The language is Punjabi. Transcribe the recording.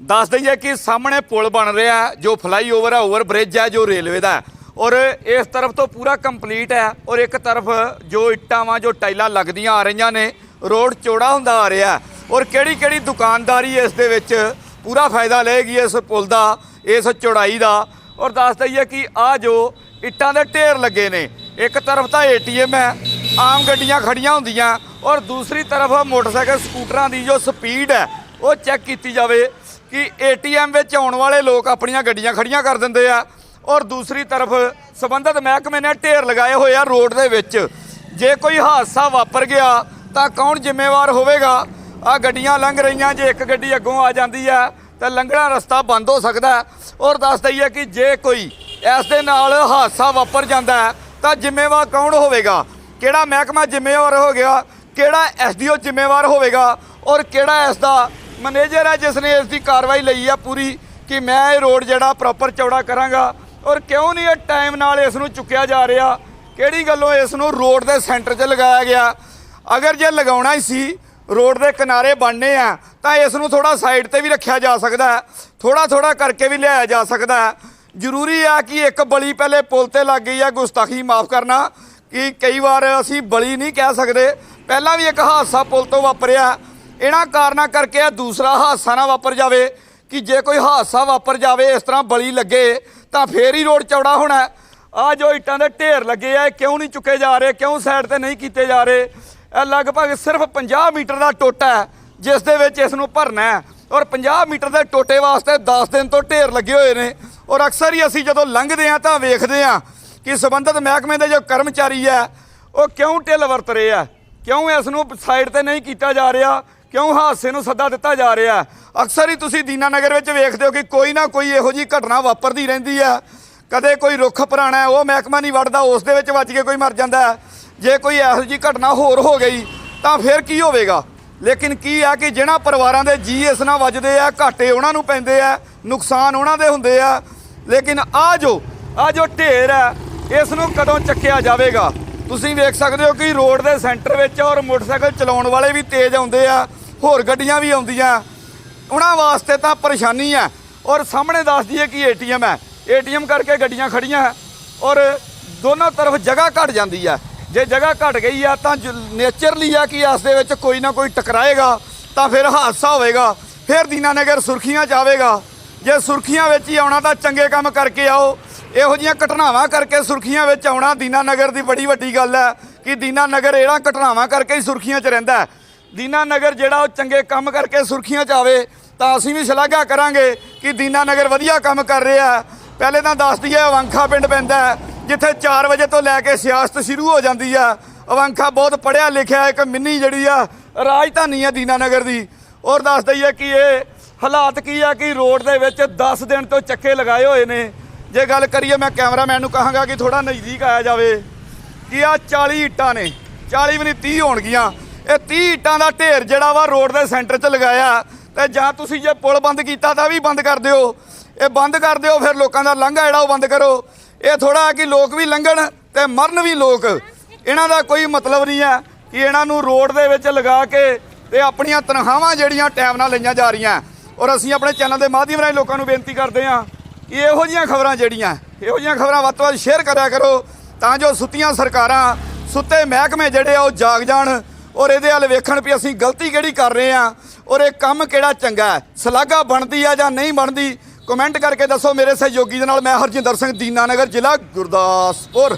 ਦੱਸ ਦਈਏ ਕਿ ਸਾਹਮਣੇ ਪੁਲ ਬਣ ਰਿਹਾ ਜੋ ਫਲਾਈਓਵਰ ਹੈ ਓਵਰ ਬ੍ਰਿਜ ਹੈ, ਜੋ ਰੇਲਵੇ ਦਾ ਔਰ ਇਸ ਤਰਫ ਤੋਂ ਪੂਰਾ ਕੰਪਲੀਟ ਹੈ ਔਰ ਇੱਕ ਤਰਫ ਜੋ ਇੱਟਾਂ ਵਾਂ, ਜੋ ਟਾਈਲਾਂ ਲੱਗਦੀਆਂ ਆ ਰਹੀਆਂ ਨੇ, ਰੋਡ ਚੌੜਾ ਹੁੰਦਾ ਆ ਰਿਹਾ ਔਰ ਕਿਹੜੀ ਕਿਹੜੀ ਦੁਕਾਨਦਾਰੀ ਇਸ ਦੇ ਵਿੱਚ ਪੂਰਾ ਫਾਇਦਾ ਲਏਗੀ ਇਸ ਪੁਲ ਦਾ, ਇਸ ਚੌੜਾਈ ਦਾ? ਔਰ ਦੱਸ ਦਈਏ ਕਿ ਆ ਜੋ ਇੱਟਾਂ ਦੇ ਢੇਰ ਲੱਗੇ ਨੇ, ਇੱਕ ਤਰਫ ਤਾਂ ਏਟੀਐਮ ਹੈ, ਆਮ ਗੱਡੀਆਂ ਖੜੀਆਂ ਹੁੰਦੀਆਂ, ਔਰ ਦੂਸਰੀ ਤਰਫ ਮੋਟਰਸਾਈਕਲ ਸਕੂਟਰਾਂ ਦੀ ਜੋ ਸਪੀਡ ਹੈ, ਉਹ ਚੈੱਕ ਕੀਤੀ ਜਾਵੇ ਕਿ ਏਟੀਐਮ ਵਿੱਚ ਆਉਣ ਵਾਲੇ ਲੋਕ ਆਪਣੀਆਂ ਗੱਡੀਆਂ ਖੜੀਆਂ ਕਰ ਦਿੰਦੇ ਆ ਔਰ ਦੂਸਰੀ ਤਰਫ ਸਬੰਧਤ ਮਹਿਕਮੇ ਨੇ ਢੇਰ ਲਗਾਏ ਹੋਏ ਆ ਰੋਡ ਦੇ ਵਿੱਚ। ਜੇ ਕੋਈ ਹਾਦਸਾ ਵਾਪਰ ਗਿਆ ਤਾਂ ਕੌਣ ਜ਼ਿੰਮੇਵਾਰ ਹੋਵੇਗਾ? ਆ ਗੱਡੀਆਂ ਲੰਘ ਰਹੀਆਂ ਜੇ ਇੱਕ ਗੱਡੀ ਅੱਗੋਂ ਆ ਜਾਂਦੀ ਹੈ ਤਾਂ ਲੰਘਣਾ ਰਸਤਾ ਬੰਦ ਹੋ ਸਕਦਾ ਔਰ ਦੱਸ ਦਈਏ ਕਿ ਜੇ ਕੋਈ ਇਸ ਦੇ ਨਾਲ ਹਾਦਸਾ ਵਾਪਰ ਜਾਂਦਾ ਹੈ, ਤਾਂ ਜ਼ਿੰਮੇਵਾਰ ਕੌਣ ਹੋਵੇਗਾ? ਕਿਹੜਾ ਮਹਿਕਮਾ ਜ਼ਿੰਮੇਵਾਰ ਹੋਵੇਗਾ ਕਿਹੜਾ ਐਸਡੀਓ ਜ਼ਿੰਮੇਵਾਰ ਹੋਵੇਗਾ? ਔਰ ਕਿਹੜਾ ਇਸ ਦਾ ਮੈਨੇਜਰ ਹੈ ਜਿਸ ਨੇ ਇਸ ਦੀ ਕਾਰਵਾਈ ਲਈ ਆ ਪੂਰੀ ਕਿ ਮੈਂ ਇਹ ਰੋਡ ਜਿਹੜਾ ਪ੍ਰੋਪਰ ਚੌੜਾ ਕਰਾਂਗਾ। ਔਰ ਕਿਉਂ ਨਹੀਂ ਇਹ ਟਾਈਮ ਨਾਲ ਇਸ ਨੂੰ ਚੁੱਕਿਆ ਜਾ ਰਿਹਾ? ਕਿਹੜੀ ਗੱਲੋਂ ਇਸ ਨੂੰ ਰੋਡ ਦੇ ਸੈਂਟਰ 'ਚ ਲਗਾਇਆ ਗਿਆ? ਅਗਰ ਜੇ ਲਗਾਉਣਾ ਹੀ ਸੀ, ਰੋਡ ਦੇ ਕਿਨਾਰੇ ਬਣਨੇ ਆ, ਤਾਂ ਇਸ ਨੂੰ ਥੋੜਾ ਸਾਈਡ ਤੇ ਵੀ ਰੱਖਿਆ ਜਾ ਸਕਦਾ ਹੈ। ਥੋੜਾ ਥੋੜਾ ਕਰਕੇ ਵੀ ਲਿਆਇਆ ਜਾ ਸਕਦਾ ਹੈ। ਜ਼ਰੂਰੀ ਆ ਕਿ ਇੱਕ ਬਲੀ ਪਹਿਲੇ ਪੁਲ ਤੇ ਲੱਗ ਗਈ ਆ, ਗੁਸਤਾਖੀ ਮਾਫ ਕਰਨਾ, ਕਿ ਕਈ ਵਾਰ ਅਸੀਂ ਬਲੀ ਨਹੀਂ ਕਹਿ ਸਕਦੇ। ਪਹਿਲਾਂ ਵੀ ਇੱਕ ਹਾਦਸਾ ਪੁਲ ਤੋਂ ਵਾਪਰਿਆ। ਇਹਨਾਂ ਕਾਰਨਾਂ ਕਰਕੇ ਇਹ ਦੂਸਰਾ ਹਾਦਸਾ ਨਾ ਵਾਪਰ ਜਾਵੇ, ਕਿ ਜੇ ਕੋਈ ਹਾਦਸਾ ਵਾਪਰ ਜਾਵੇ, ਇਸ ਤਰ੍ਹਾਂ ਬਲੀ ਲੱਗੇ, ਤਾਂ ਫੇਰ ਹੀ ਰੋਡ ਚੌੜਾ ਹੋਣਾ ਆ ਜੋ ਇੱਟਾਂ ਦੇ ਢੇਰ ਲੱਗੇ ਆ ਕਿਉਂ ਨਹੀਂ ਚੁੱਕੇ ਜਾ ਰਹੇ, ਕਿਉਂ ਸਾਈਡ ਤੇ ਨਹੀਂ ਕੀਤੇ ਜਾ ਰਹੇ? ਇਹ ਲਗਭਗ ਸਿਰਫ 50 ਮੀਟਰ ਦਾ ਟੋਟਾ ਹੈ, ਜਿਸ ਦੇ ਵਿੱਚ ਇਸ ਨੂੰ ਭਰਨਾ ਹੈ। ਔਰ 50 ਮੀਟਰ ਦੇ ਟੋਟੇ ਵਾਸਤੇ 10 ਦਿਨ ਤੋਂ ਢੇਰ ਲੱਗੇ ਹੋਏ ਨੇ। ਔਰ ਅਕਸਰ ਹੀ ਅਸੀਂ ਜਦੋਂ ਲੰਘਦੇ ਆ ਤਾਂ ਵੇਖਦੇ ਆ ਕਿ ਸੰਬੰਧਿਤ ਮਹਿਕਮੇ ਦੇ ਜੋ ਕਰਮਚਾਰੀ ਆ ਉਹ ਕਿਉਂ ਢਿੱਲ ਵਰਤ ਰਹੇ ਆ? ਕਿਉਂ ਇਸ ਨੂੰ ਸਾਈਡ ਤੇ ਨਹੀਂ ਕੀਤਾ ਜਾ ਰਿਹਾ? ਕਿਉਂ ਹਾਦਸੇ ਨੂੰ ਸੱਦਾ ਦਿੱਤਾ ਜਾ ਰਿਹਾ? ਅਕਸਰ ਹੀ ਤੁਸੀਂ ਦੀਨਾਨਗਰ ਵਿੱਚ ਵੇਖਦੇ ਹੋ ਕਿ ਕੋਈ ਨਾ ਕੋਈ ਇਹੋ ਜੀ ਘਟਨਾ ਵਾਪਰਦੀ ਰਹਿੰਦੀ ਹੈ ਕਦੇ ਕੋਈ ਰੁੱਖ ਪੁਰਾਣਾ ਉਹ ਮਹਿਕਮਾ ਨਹੀਂ ਵੜਦਾ ਉਸ ਦੇ ਵਿੱਚ ਵੱਜ ਕੇ ਕੋਈ ਮਰ ਜਾਂਦਾ ਜੇ ਕੋਈ ਇਹੋ ਜੀ ਘਟਨਾ ਹੋਰ ਹੋ ਗਈ, ਤਾਂ ਫਿਰ ਕੀ ਹੋਵੇਗਾ? ਲੇਕਿਨ ਕੀ ਆ ਕਿ ਜਿਹਨਾਂ ਪਰਿਵਾਰਾਂ ਦੇ ਜੀ ਇਸ ਨਾਲ ਵੱਜਦੇ ਆ, ਘਾਟੇ ਉਹਨਾਂ ਨੂੰ ਪੈਂਦੇ ਆ, ਨੁਕਸਾਨ ਉਹਨਾਂ ਦੇ ਹੁੰਦੇ ਆ। ਲੇਕਿਨ ਆ ਜੋ ਆ ਜੋ ਢੇਰ ਹੈ, ਇਸ ਨੂੰ ਕਦੋਂ ਚੱਕਿਆ ਜਾਵੇਗਾ? ਤੁਸੀਂ ਵੇਖ ਸਕਦੇ ਹੋ ਕਿ ਰੋਡ ਦੇ ਸੈਂਟਰ ਵਿੱਚ ਔਰ ਮੋਟਰਸਾਈਕਲ ਚਲਾਉਣ ਵਾਲੇ ਵੀ ਤੇਜ਼ ਆਉਂਦੇ ਆ। ਹੋਰ ਗੱਡੀਆਂ ਵੀ ਆਉਂਦੀਆਂ। ਉਹਨਾਂ ਵਾਸਤੇ ਤਾਂ ਪਰੇਸ਼ਾਨੀ ਹੈ। ਔਰ ਸਾਹਮਣੇ ਦੱਸ ਦਈਏ ਕਿ ਏਟੀਐਮ ਹੈ। ਏਟੀਐਮ ਕਰਕੇ ਗੱਡੀਆਂ ਖੜੀਆਂ ਹੈ। ਔਰ ਦੋਨੋਂ ਤਰਫ ਜਗ੍ਹਾ ਘਟ ਜਾਂਦੀ ਹੈ। ਜੇ ਜਗ੍ਹਾ ਘਟ ਗਈ ਆ ਤਾਂ ਨੇਚਰਲੀ ਆ ਕਿ ਇਸ ਦੇ ਵਿੱਚ ਕੋਈ ਨਾ ਕੋਈ ਟਕਰਾਏਗਾ, ਤਾਂ ਫਿਰ ਹਾਦਸਾ ਹੋਵੇਗਾ। ਫਿਰ ਦੀਨਾਨਗਰ ਸੁਰਖੀਆਂ ਚ ਆਵੇਗਾ। ਜੇ ਸੁਰਖੀਆਂ ਵਿੱਚ ਹੀ ਆਉਣਾ ਤਾਂ ਚੰਗੇ ਕੰਮ ਕਰਕੇ ਆਓ। ਇਹੋ ਜੀਆਂ ਘਟਨਾਵਾਂ ਕਰਕੇ ਸੁਰਖੀਆਂ ਵਿੱਚ ਆਉਣਾ ਦੀਨਾਨਗਰ ਦੀ ਬੜੀ ਵੱਡੀ ਗੱਲ ਹੈ ਕਿ ਦੀਨਾਨਗਰ ਇਹਨਾਂ ਘਟਨਾਵਾਂ ਕਰਕੇ ਹੀ ਸੁਰਖੀਆਂ 'ਚ ਰਹਿੰਦਾ ਦੀਨਾ ਨਗਰ ਜਿਹੜਾ ਉਹ ਚੰਗੇ ਕੰਮ ਕਰਕੇ ਸੁਰਖੀਆਂ 'ਚ ਆਵੇ, ਤਾਂ ਅਸੀਂ ਵੀ ਸ਼ਲਾਘਾ ਕਰਾਂਗੇ ਕਿ ਦੀਨਾ ਨਗਰ ਵਧੀਆ ਕੰਮ ਕਰ ਰਿਹਾ ਪਹਿਲੇ ਤਾਂ ਦੱਸ ਦਈਏ, ਅਵੰਖਾ ਪਿੰਡ ਪੈਂਦਾ ਜਿੱਥੇ 4 ਵਜੇ ਤੋਂ ਲੈ ਕੇ ਸਿਆਸਤ ਸ਼ੁਰੂ ਹੋ ਜਾਂਦੀ ਆ ਅਵੰਖਾ ਬਹੁਤ ਪੜਿਆ ਲਿਖਿਆ ਇੱਕ ਮਿੰਨੀ ਜਿਹੜੀ ਆ, ਰਾਜਧਾਨੀ ਆ ਦੀਨਾਨਗਰ ਦੀ। ਔਰ ਦੱਸ ਦਈਏ ਕਿ ਇਹ ਹਾਲਾਤ ਕੀ ਆ ਕਿ ਰੋਡ ਦੇ ਵਿੱਚ 10 ਦਿਨ ਤੋਂ ਚੱਕੇ ਲਗਾਏ ਹੋਏ ਨੇ। ਜੇ ਗੱਲ ਕਰੀਏ, ਮੈਂ ਕੈਮਰਾਮੈਨ ਨੂੰ ਕਹਾਂਗਾ ਕਿ ਥੋੜਾ ਨਜ਼ਦੀਕ ਆਇਆ ਜਾਵੇ। ਕਿ ਆ 40 ਇੱਟਾਂ ਨੇ 40 ਵੀ ਨਹੀਂ 30 ਹੋਣਗੀਆਂ। ਇਹ 30 ਇੱਟਾਂ ਦਾ ਢੇਰ ਜਿਹੜਾ ਵਾ ਰੋਡ ਦੇ ਸੈਂਟਰ 'ਚ ਲਗਾਇਆ ਤੇ ਜਾਂ ਤੁਸੀਂ ਜੇ ਪੁਲ ਬੰਦ ਕੀਤਾ ਤਾਂ ਵੀ ਬੰਦ ਕਰ ਦਿਓ। ਇਹ ਬੰਦ ਕਰ ਦਿਓ, ਫਿਰ ਲੋਕਾਂ ਦਾ ਲੰਘਾ ਜਿਹੜਾ ਉਹ ਬੰਦ ਕਰੋ। ਇਹ ਥੋੜਾ ਕਿ ਲੋਕ ਵੀ ਲੰਘਣ ਤੇ ਮਰਨ ਵੀ ਲੋਕ। ਇਹਨਾਂ ਦਾ ਕੋਈ ਮਤਲਬ ਨਹੀਂ ਹੈ ਕਿ ਇਹਨਾਂ ਨੂੰ ਰੋਡ ਦੇ ਵਿੱਚ ਲਗਾ ਕੇ ਤੇ ਆਪਣੀਆਂ ਤਨਖਾਹਾਂ ਜਿਹੜੀਆਂ ਟਾਈਮ ਨਾਲ ਲਈਆਂ ਜਾ ਰਹੀਆਂ। ਔਰ ਅਸੀਂ ਆਪਣੇ ਚੈਨਲ ਦੇ ਮਾਧਿਅਮ ਰਾਹੀਂ ਲੋਕਾਂ ਨੂੰ ਬੇਨਤੀ ਕਰਦੇ ਹਾਂ ਕਿ ਇਹੋ ਜਿਹੀਆਂ ਖਬਰਾਂ ਜਿਹੜੀਆਂ, ਇਹੋ ਜਿਹੀਆਂ ਖਬਰਾਂ ਵੱਧ ਤੋਂ ਵੱਧ ਸ਼ੇਅਰ ਕਰਿਆ ਕਰੋ ਤਾਂ ਜੋ ਸੁੱਤੀਆਂ ਸਰਕਾਰਾਂ, ਸੁੱਤੇ ਮਹਿਕਮੇ ਜਿਹੜੇ ਆ ਉਹ ਜਾਗ ਜਾਣ। ਔਰ ਇਹਦੇ ਵੱਲ ਵੇਖਣ ਵੀ ਅਸੀਂ ਗਲਤੀ ਕਿਹੜੀ ਕਰ ਰਹੇ ਆ ਔਰ ਇਹ ਕੰਮ ਕਿਹੜਾ ਚੰਗਾ ਹੈ? ਸਲਾਗਾ ਬਣਦੀ ਆ ਜਾਂ ਨਹੀਂ ਬਣਦੀ? ਕਮੈਂਟ ਕਰਕੇ ਦੱਸੋ ਮੇਰੇ ਸਹਿਯੋਗੀ ਦੇ ਨਾਲ ਮੈਂ ਹਰਜਿੰਦਰ ਸਿੰਘ ਦੀਨਾਨਗਰ ਜ਼ਿਲ੍ਹਾ ਗੁਰਦਾਸਪੁਰ।